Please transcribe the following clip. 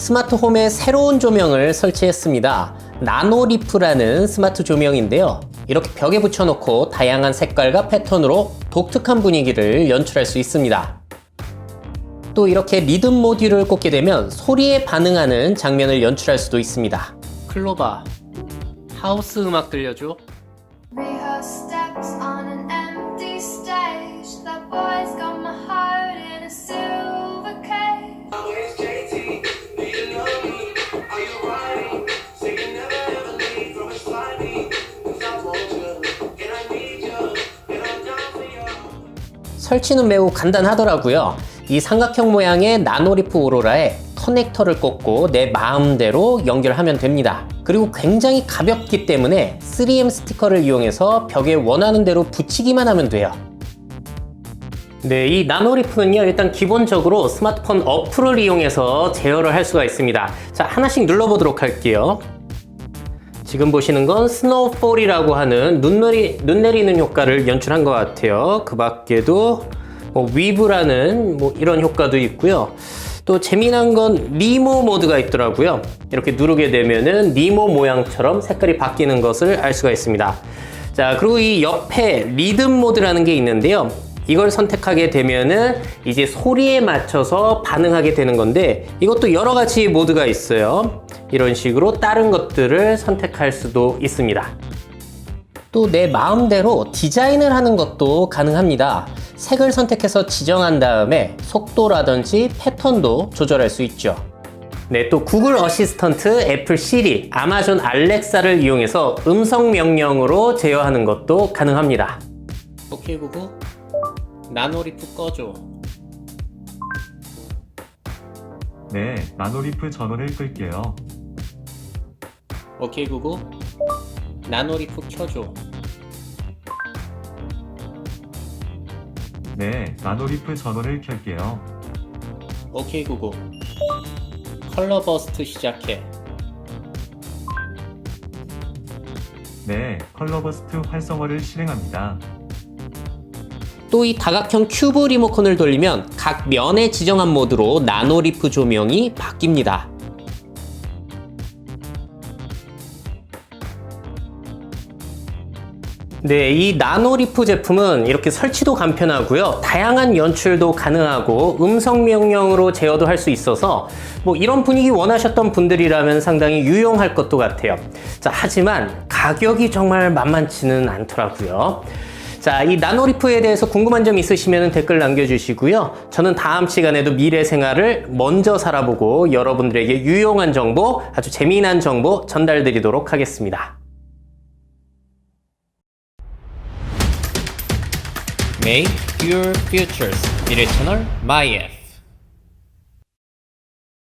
스마트홈에 새로운 조명을 설치했습니다. 나노리프라는 스마트 조명인데요. 이렇게 벽에 붙여놓고 다양한 색깔과 패턴으로 독특한 분위기를 연출할 수 있습니다. 또 이렇게 리듬 모듈을 꽂게 되면 소리에 반응하는 장면을 연출할 수도 있습니다. 클로바, 하우스 음악 들려줘. 설치는 매우 간단하더라고요. 이 삼각형 모양의 나노리프 오로라에 커넥터를 꽂고 내 마음대로 연결하면 됩니다. 그리고 굉장히 가볍기 때문에 3M 스티커를 이용해서 벽에 원하는 대로 붙이기만 하면 돼요. 네, 이 나노리프는요, 일단 기본적으로 스마트폰 어플을 이용해서 제어를 할 수가 있습니다. 자, 하나씩 눌러보도록 할게요. 지금 보시는 건 스노우폴이라고 하는 눈, 내리, 눈 내리는 효과를 연출한 것 같아요. 그 밖에도 뭐 위브라는 뭐 이런 효과도 있고요. 또 재미난 건 니모 모드가 있더라고요. 이렇게 누르게 되면은 니모 모양처럼 색깔이 바뀌는 것을 알 수가 있습니다. 자, 그리고 이 옆에 리듬 모드라는 게 있는데요. 이걸 선택하게 되면은 이제 소리에 맞춰서 반응하게 되는 건데 이것도 여러 가지 모드가 있어요. 이런 식으로 다른 것들을 선택할 수도 있습니다. 또 내 마음대로 디자인을 하는 것도 가능합니다. 색을 선택해서 지정한 다음에 속도라든지 패턴도 조절할 수 있죠. 네, 또 구글 어시스턴트, 애플 시리, 아마존 알렉사를 이용해서 음성 명령으로 제어하는 것도 가능합니다. 오케이 구글, 나노리프 꺼줘. 네, 나노리프 전원을 끌게요. 오케이 구글, 나노리프 켜줘. 네, 나노리프 전원을 켤게요. 오케이 구글, 컬러 버스트 시작해. 네, 컬러버스트 활성화를 실행합니다. 또 이 다각형 큐브 리모컨을 돌리면 각 면에 지정한 모드로 나노리프 조명이 바뀝니다. 네, 이 나노리프 제품은 이렇게 설치도 간편하고요. 다양한 연출도 가능하고 음성 명령으로 제어도 할 수 있어서 뭐 이런 분위기 원하셨던 분들이라면 상당히 유용할 것도 같아요. 자, 하지만 가격이 정말 만만치는 않더라고요. 자, 이 나노리프에 대해서 궁금한 점 있으시면 댓글 남겨주시고요. 저는 다음 시간에도 미래 생활을 먼저 살아보고 여러분들에게 유용한 정보, 아주 재미난 정보 전달드리도록 하겠습니다. Make your futures. 미래 채널 마이F.